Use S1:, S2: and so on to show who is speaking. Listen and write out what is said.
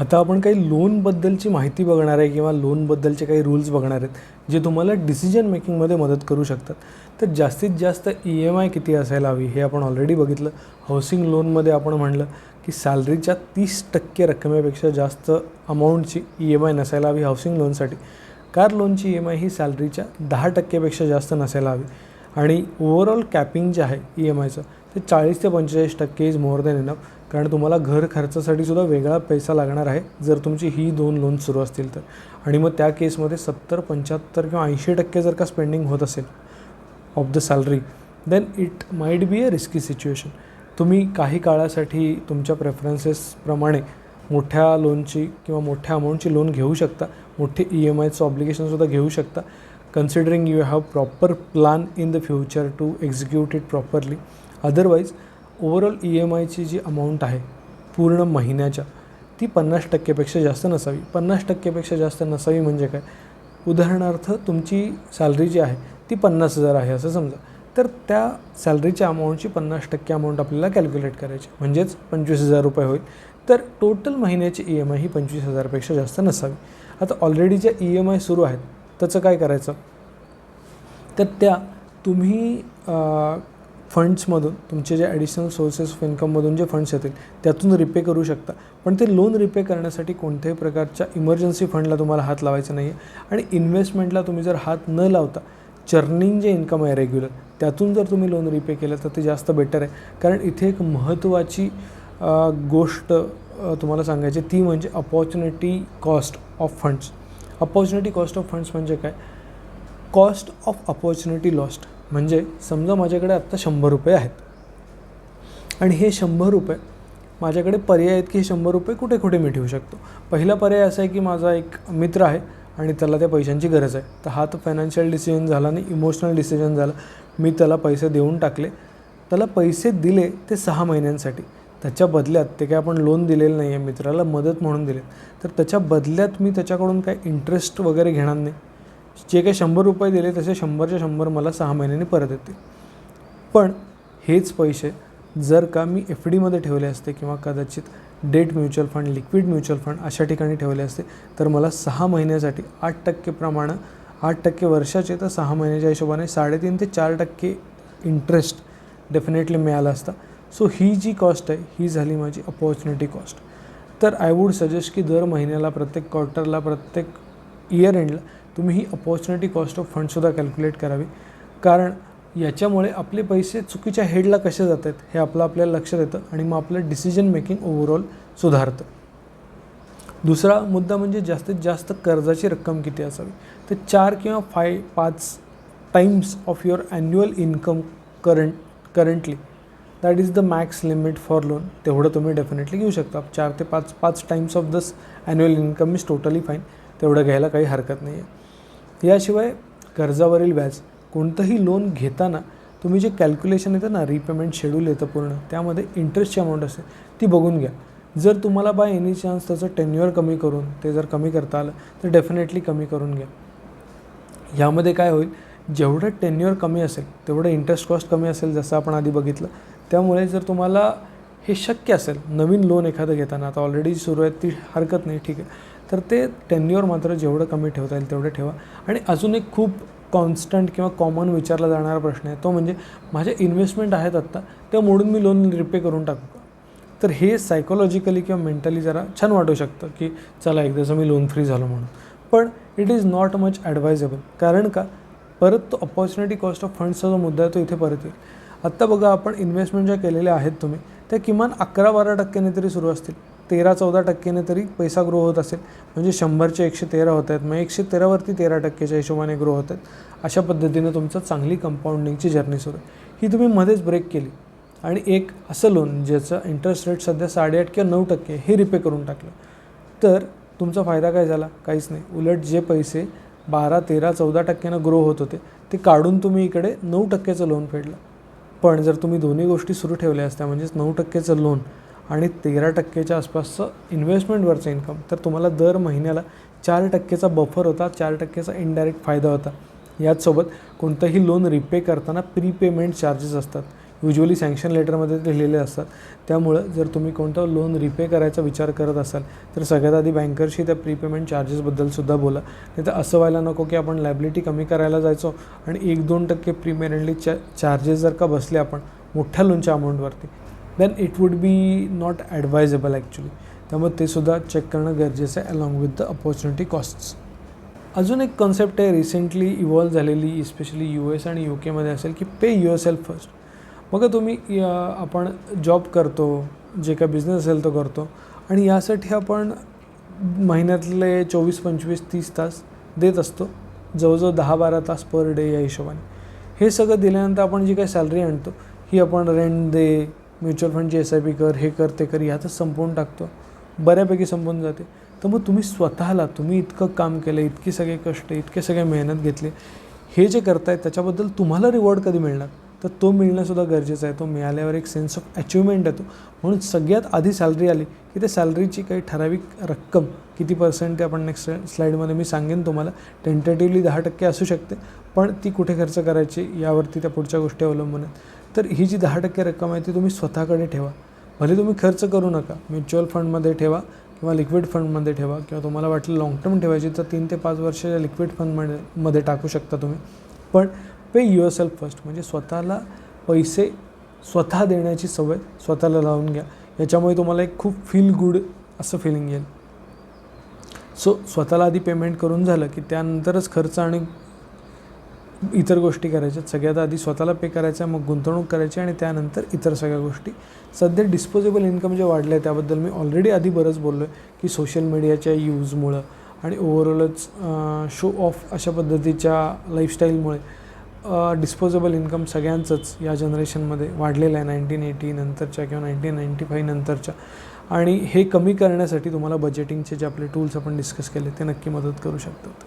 S1: आता आपण काही लोनबद्दलची माहिती बघणार आहे किंवा लोनबद्दलचे काही रूल्स बघणार आहेत जे तुम्हाला डिसिजन मेकिंगमध्ये मदत करू शकतात. तर जास्तीत जास्त ई एम आय किती असायला हवी हे आपण ऑलरेडी बघितलं. हाऊसिंग लोनमध्ये आपण म्हणलं की सॅलरीच्या तीस टक्के रकमेपेक्षा जास्त अमाऊंटची ई एम आय नसायला हवी हाऊसिंग लोनसाठी कार लोनची ई एम आय ही सॅलरीच्या दहा टक्केपेक्षा जास्त नसायला हवी. आणि ओव्हरऑल कॅपिंग जे आहे ई एम आयचं ते चाळीस ते पंचेचाळीस टक्के इज मोर दॅन इनफ कारण तुम्हाला घर खर्चासाठी सुद्धा वेगळा पैसा लागणार आहे. जर तुमची ही दोन लोन सुरू असतील तर. आणि मग त्या केसमध्ये सत्तर पंच्याहत्तर किंवा ऐंशी टक्के जर का स्पेंडिंग होत असेल of the salary then it might be a risky situation तुम्ही काही काळासाठी तुमच्या प्रेफरन्सेसप्रमाणे मोठ्या लोनची किंवा मोठ्या अमाऊंटची लोन घेऊ शकता. मोठे ई एम आयचं ऑब्लिगेशनसुद्धा घेऊ शकता. Considering you have proper plan in the future to execute it properly otherwise overall E M आयची जी अमाऊंट आहे पूर्ण महिन्याच्या ती पन्नास टक्केपेक्षा जास्त नसावी. पन्नास टक्केपेक्षा जास्त नसावी म्हणजे काय? उदाहरणार्थ तुमची सॅलरी जी आहे ती पन्नास हजार आहे असं समजा. तर त्या सॅलरीच्या अमाऊंटची पन्नास टक्के अमाऊंट आपल्याला कॅल्क्युलेट करायची. म्हणजेच पंचवीस हजार रुपये होईल. तर टोटल महिन्याची ई एम आय ही पंचवीस हजारपेक्षा जास्त नसावी. आता ऑलरेडी ज्या ई एम आय सुरू आहेत त्याचं काय करायचं? तर त्या तुम्ही फंड्समधून तुमचे जे ॲडिशनल सोर्सेस ऑफ इन्कममधून जे फंड्स येतील त्यातून रिपे करू शकता. पण ते लोन रिपे करण्यासाठी कोणत्याही प्रकारच्या इमर्जन्सी फंडला तुम्हाला हात लावायचा नाही आहे आणि इन्व्हेस्टमेंटला तुम्ही जर हात न लावता चर्निंग जे इन्कम आहे रेग्युलर त्यातून जर तुम्ही लोन रिपे केलं तर ते जास्त बेटर आहे. कारण इथे एक महत्त्वाची गोष्ट तुम्हाला सांगायची ती म्हणजे opportunity cost of funds opportunity cost of funds म्हणजे काय? कॉस्ट ऑफ अपॉर्च्युनिटी लॉस्ट म्हणजे समजा माझ्याकडे आत्ता शंभर रुपये आहेत. आणि हे शंभर रुपये माझ्याकडे पर्याय आहेत की हे शंभर रुपये कुठे कुठे मी ठेवू शकतो? पहिला पर्याय असा आहे की माझा एक मित्र आहे आणि त्याला त्या पैशांची गरज आहे. तर हा तर फायनान्शियल डिसिजन झाला आणि इमोशनल डिसिजन झाला. मी त्याला पैसे देऊन टाकले. त्याला पैसे दिले ते सहा महिन्यांसाठी. त्याच्या बदल्यात ते काय आपण लोन दिलेलं नाही आहे मित्राला मदत म्हणून दिले तर त्याच्या बदल्यात मी त्याच्याकडून काय इंटरेस्ट वगैरे घेणार नाही. जे काही शंभर रुपये दिले तसे शंभरच्या शंभर मला सहा महिन्यांनी परत येतील. पण हेच पैसे जर का मी एफ डीमध्ये ठेवले असते किंवा कदाचित debt mutual fund liquid mutual fund अशा ठिकाणी ठेवले असते तर मला सहा महिन्यासाठी आठ टक्के प्रमाण आठ टक्के वर्षाचे तर सहा महिन्याच्या हिशोबाने साडेतीन ते चार टक्के इंटरेस्ट डेफिनेटली मिळाला असता. सो ही जी कॉस्ट आहे ही झाली माझी अपॉर्च्युनिटी कॉस्ट तर आय वूड सजेस्ट की दर महिन्याला प्रत्येक क्वार्टरला प्रत्येक इयर एंडला तुम्ही ही अपॉर्च्युनिटी कॉस्ट ऑफ फंडसुद्धा कॅल्क्युलेट करावी. कारण याच्यामुळे आपले पैसे चुकीच्या हेडला कसे जात आहेत हे आपलं आपल्याला लक्षात येतं आणि मग आपलं डिसिजन मेकिंग ओव्हरऑल सुधारतं. दुसरा मुद्दा म्हणजे जास्तीत जास्त कर्जाची रक्कम किती असावी? तर चार किंवा फाय पाच times of your annual income current currently that is the max limit for loan तेवढं तुम्ही डेफिनेटली घेऊ शकता. चार ते पाच पाच टाईम्स ऑफ दस annual income is totally fine तेवढं घ्यायला काही हरकत नाही आहे याशिवाय कर्जावरील व्याज कोणतंही लोन घेताना तुम्ही जे कॅल्क्युलेशन येतं ना रिपेमेंट शेड्यूल येतं पूर्ण त्यामध्ये इंटरेस्टची अमाऊंट असते ती बघून घ्या. जर तुम्हाला बाय एनी चान्स त्याचं टेन्युअर कमी करून ते जर कमी करता आलं तर डेफिनेटली कमी करून घ्या. यामध्ये काय होईल जेवढं टेन्युअर कमी असेल तेवढं इंटरेस्ट कॉस्ट कमी असेल जसं आपण आधी बघितलं त्यामुळे जर तुम्हाला हे शक्य असेल नवीन लोन एखादं घेताना आता ऑलरेडी सुरू आहे ती हरकत नाही ठीक आहे. तर ते टेन्युअर मात्र जेवढं कमी ठेवता येईल तेवढं ठेवा. आणि अजून एक खूप कॉन्स्टंट किंवा कॉमन विचारला जाणारा प्रश्न आहे तो म्हणजे माझे इन्व्हेस्टमेंट आहेत आत्ता ते मोडून मी लोन रिपे करून टाकू का? तर हे सायकोलॉजिकली किंवा मेंटली जरा छान वाटू शकतं की चला एकदाचं मी लोन फ्री झालो म्हणून. पण it is not much advisable कारण का? परत तो अपॉर्च्युनिटी कॉस्ट ऑफ फंड्सचा जो मुद्दा आहे तो इथे परत येईल. आत्ता बघा आपण इन्व्हेस्टमेंट ज्या केलेल्या आहेत तुम्ही त्या किमान अकरा बारा टक्क्याने तरी सुरू असतील. तेरा चौदा टक्क्याने तरी पैसा ग्रो होत असेल. म्हणजे शंभरचे एकशे तेरा होत आहेत. मग एकशे तेरावरती तेरा टक्क्याच्या हिशोबाने ग्रो होत आहेत. अशा पद्धतीनं तुमचं चांगली कंपाऊंडिंगची जर्नी सुरू आहे. ही तुम्ही मध्येच ब्रेक केली. आणि एक असं लोन ज्याचं इंटरेस्ट रेट सध्या साडेआठ किंवा नऊ टक्के हे रिपे करून टाकलं. तर तुमचा फायदा काय झाला? काहीच नाही. उलट जे पैसे बारा तेरा चौदा टक्क्यानं ग्रो होत होते ते काढून तुम्ही इकडे नऊ टक्क्याचं लोन फेडलं. पण जर तुम्ही दोन्ही गोष्टी सुरू ठेवल्या असत्या म्हणजेच नऊ टक्क्याचं लोन आणि तेरा टक्केच्या आसपासचं इन्व्हेस्टमेंटवरचं इन्कम तर तुम्हाला दर महिन्याला चार टक्केचा बफर होता चार टक्केचा इनडायरेक्ट फायदा होता. याचसोबत कोणतंही लोन रिपे करताना प्रीपेमेंट चार्जेस असतात. युजली सँक्शन लेटरमध्ये ते लिहिलेले असतात. त्यामुळं जर तुम्ही कोणतं लोन रिपे करायचा विचार करत असाल तर सगळ्यात आधी बँकरशी त्या प्रीपेमेंट चार्जेसबद्दलसुद्धा बोला. नाही तर असं व्हायला नको की आपण लायबिलिटी कमी करायला जायचो आणि एक दोन टक्के प्रीपेमेंटली चा चार्जेस जर का बसले आपण मोठ्या लोनच्या अमाऊंटवरती then it would be not advisable actually त्यामुळे ते सुद्धा चेक करणं गरजेचं आहे along with the opportunity costs अजून एक कॉन्सेप्ट आहे रिसेंटली इव्हॉल्व झालेली स्पेशली यू एस आणि यू केमध्ये असेल की पे युअर सेल्फ फर्स्ट बघा तुम्ही आपण जॉब करतो जे काय बिझनेस असेल तो करतो आणि यासाठी आपण महिन्यातले चोवीस पंचवीस तीस तास देत असतो. जवळजवळ दहा बारा तास पर डे या हिशोबाने. हे सगळं दिल्यानंतर आपण जी काही सॅलरी आणतो ही आपण रेंट दे म्युच्युअल फंडची एस आय पी कर हे कर ते कर यातच संपवून टाकतो. बऱ्यापैकी संपून जाते. तर मग तुम्ही स्वतःला तुम्ही इतकं काम केलं इतकी सगळे कष्ट इतके सगळे मेहनत घेतली हे जे करताय त्याच्याबद्दल तुम्हाला रिवॉर्ड कधी मिळणार? तर तो मिळणंसुद्धा गरजेचं आहे. तो मिळाल्यावर एक सेन्स ऑफ अचिव्हमेंट येतो. म्हणून सगळ्यात आधी सॅलरी आली की त्या सॅलरीची काही ठराविक रक्कम किती पर्सेंट ते आपण नेक्स्ट स्लाईडमध्ये मी सांगेन तुम्हाला. टेंटेटिव्हली दहा टक्के असू शकते पण ती कुठे खर्च करायची यावरती त्या पुढच्या गोष्टी अवलंबून आहेत. तर ही जी दहा टक्के रक्कम आहे ती तुम्ही स्वतःकडे ठेवा. भले तुम्ही खर्च करू नका. म्युच्युअल फंडमध्ये ठेवा किंवा लिक्विड फंडमध्ये ठेवा किंवा तुम्हाला वाटलं लाँग टर्म ठेवायची तर तीन ते पाच वर्षाच्या लिक्विड फंडमध्ये मध्ये टाकू शकता तुम्ही. पण पे युअर सेल्फ फर्स्ट म्हणजे स्वतःला पैसे स्वतः देण्याची सवय स्वतःला लावून घ्या. याच्यामुळे तुम्हाला एक खूप फील गुड असं फिलिंग येईल. सो स्वतःला आधी पेमेंट करून झालं की त्यानंतरच खर्च आणि इतर गोष्टी करायच्या सगळ्यात आधी स्वतःला पे करायचा मग गुंतवणूक करायची आणि त्यानंतर इतर सगळ्या गोष्टी. सध्या डिस्पोजेबल इन्कम जे वाढलं आहे त्याबद्दल मी ऑलरेडी आधी बरंच बोललो आहे की सोशल मीडियाच्या यूजमुळं आणि ओव्हरऑलच शो ऑफ अशा पद्धतीच्या लाईफस्टाईलमुळे डिस्पोजेबल इन्कम सगळ्यांचंच या जनरेशनमध्ये वाढलेलं आहे नाईन्टीन एटी नंतरच्या किंवा नाईन्टीन नाईन्टी फाईव्ह नंतरच्या. आणि हे कमी करण्यासाठी तुम्हाला बजेटिंगचे जे आपले टूल्स आपण डिस्कस केले ते नक्की मदत करू शकतात.